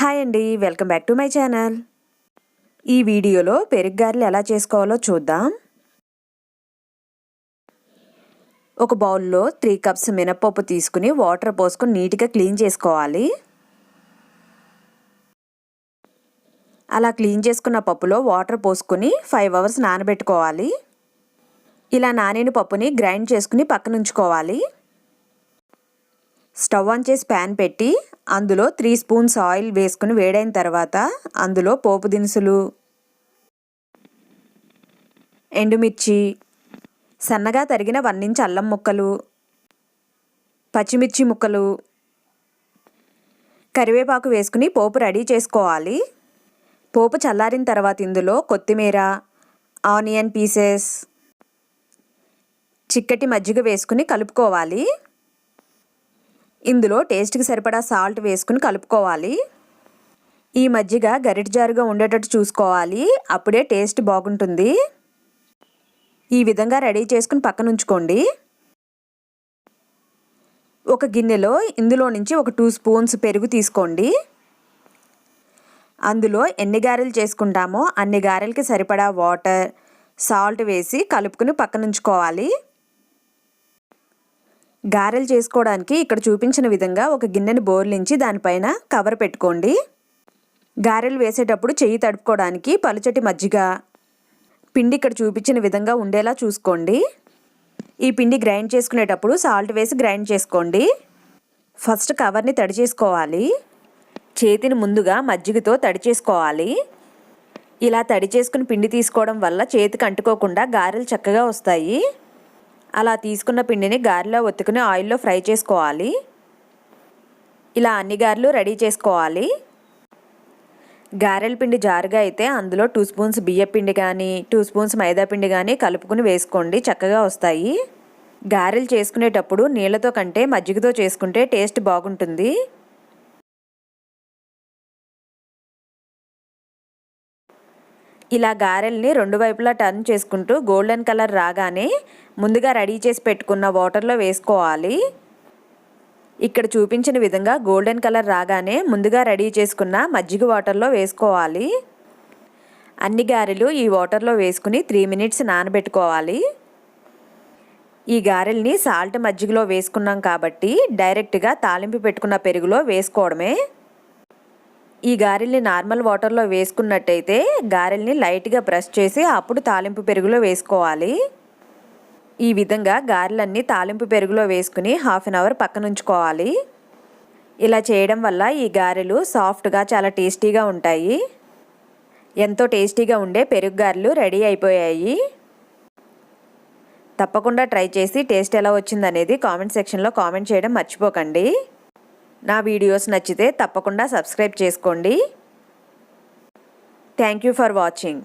Hi అండి welcome back to my channel. ఈ వీడియోలో పెరుగు గారెలు ఎలా చేసుకోవాలో చూద్దాం. ఒక బౌల్లో త్రీ కప్స్ మినప్పప్పు తీసుకుని వాటర్ పోసుకొని నీట్గా క్లీన్ చేసుకోవాలి. అలా క్లీన్ చేసుకున్న పప్పులో వాటర్ పోసుకుని ఫైవ్ అవర్స్ నానబెట్టుకోవాలి. ఇలా నానిన పప్పుని గ్రైండ్ చేసుకుని పక్కనుంచుకోవాలి. స్టవ్ ఆన్ చేసి ప్యాన్ పెట్టి అందులో త్రీ స్పూన్స్ ఆయిల్ వేసుకుని వేడైన తర్వాత అందులో పోపు దినుసులు ఎండుమిర్చి సన్నగా తరిగిన వన్ ఇంచ్ అల్లం ముక్కలు పచ్చిమిర్చి ముక్కలు కరివేపాకు వేసుకుని పోపు రెడీ చేసుకోవాలి. పోపు చల్లారిన తర్వాత ఇందులో కొత్తిమీర ఆనియన్ పీసెస్ చిక్కటి మజ్జిగ వేసుకుని కలుపుకోవాలి. ఇందులో టేస్ట్కి సరిపడా సాల్ట్ వేసుకుని కలుపుకోవాలి. ఈ మజ్జిగ గరిట జారుగా ఉండేటట్టు చూసుకోవాలి. అప్పుడే టేస్ట్ బాగుంటుంది. ఈ విధంగా రెడీ చేసుకుని పక్కన ఉంచుకోండి. ఒక గిన్నెలో ఇందులో నుంచి ఒక టూ స్పూన్స్ పెరుగు తీసుకోండి. అందులో ఎన్ని గారెలు చేసుకుంటామో అన్ని గారెలకి సరిపడా వాటర్ సాల్ట్ వేసి కలుపుకుని పక్కనుంచుకోవాలి గారెలు చేసుకోవడానికి ఇక్కడ చూపించిన విధంగా ఒక గిన్నెని బోర్లించి దానిపైన కవర్ పెట్టుకోండి. గారెలు వేసేటప్పుడు చెయ్యి తడుపుకోవడానికి పలుచటి మజ్జిగ పిండి ఇక్కడ చూపించిన విధంగా ఉండేలా చూసుకోండి. ఈ పిండి గ్రైండ్ చేసుకునేటప్పుడు సాల్ట్ వేసి గ్రైండ్ చేసుకోండి. ఫస్ట్ కవర్ని తడి చేసుకోవాలి. చేతిని ముందుగా మజ్జిగతో తడి చేసుకోవాలి. ఇలా తడి చేసుకుని పిండి తీసుకోవడం వల్ల చేతికి అంటుకోకుండా గారెలు చక్కగా వస్తాయి. అలా తీసుకున్న పిండిని గారెలో ఒత్తుకుని ఆయిల్లో ఫ్రై చేసుకోవాలి. ఇలా అన్ని గారెలు రెడీ చేసుకోవాలి. గారెల పిండి జారుగా అయితే అందులో టూ స్పూన్స్ బియ్య పిండి కానీ టూ స్పూన్స్ మైదా పిండి కానీ కలుపుకుని వేసుకోండి చక్కగా వస్తాయి. గారెలు చేసుకునేటప్పుడు నీళ్ళతో కంటే మజ్జిగతో చేసుకుంటే టేస్ట్ బాగుంటుంది. ఇలా గారెల్ని రెండు వైపులా టర్న్ చేసుకుంటూ గోల్డెన్ కలర్ రాగానే ముందుగా రెడీ చేసి పెట్టుకున్న వాటర్లో వేసుకోవాలి. ఇక్కడ చూపించిన విధంగా గోల్డెన్ కలర్ రాగానే ముందుగా రెడీ చేసుకున్న మజ్జిగ వాటర్లో వేసుకోవాలి. అన్ని గారెలు ఈ వాటర్లో వేసుకుని త్రీ మినిట్స్ నానబెట్టుకోవాలి. ఈ గారెల్ని సాల్ట్ మజ్జిగలో వేసుకున్నాం కాబట్టి డైరెక్ట్గా తాలింపు పెట్టుకున్న పెరుగులో వేసుకోవడమే. ఈ గారెల్ని నార్మల్ వాటర్లో వేసుకున్నట్టయితే గారెల్ని లైట్గా బ్రష్ చేసి అప్పుడు తాలింపు పెరుగులో వేసుకోవాలి. ఈ విధంగా గారెలన్నీ తాలింపు పెరుగులో వేసుకుని హాఫ్ అన్ అవర్ పక్కన ఉంచుకోవాలి ఇలా చేయడం వల్ల ఈ గారెలు సాఫ్ట్గా చాలా టేస్టీగా ఉంటాయి. ఎంతో టేస్టీగా ఉండే పెరుగు గారెలు రెడీ అయిపోయాయి. తప్పకుండా ట్రై చేసి టేస్ట్ ఎలా వచ్చిందనేది కామెంట్ సెక్షన్లో కామెంట్ చేయడం మర్చిపోకండి. నా వీడియోస్ నచ్చితే తప్పకుండా సబ్స్క్రైబ్ చేసుకోండి. Thank you for watching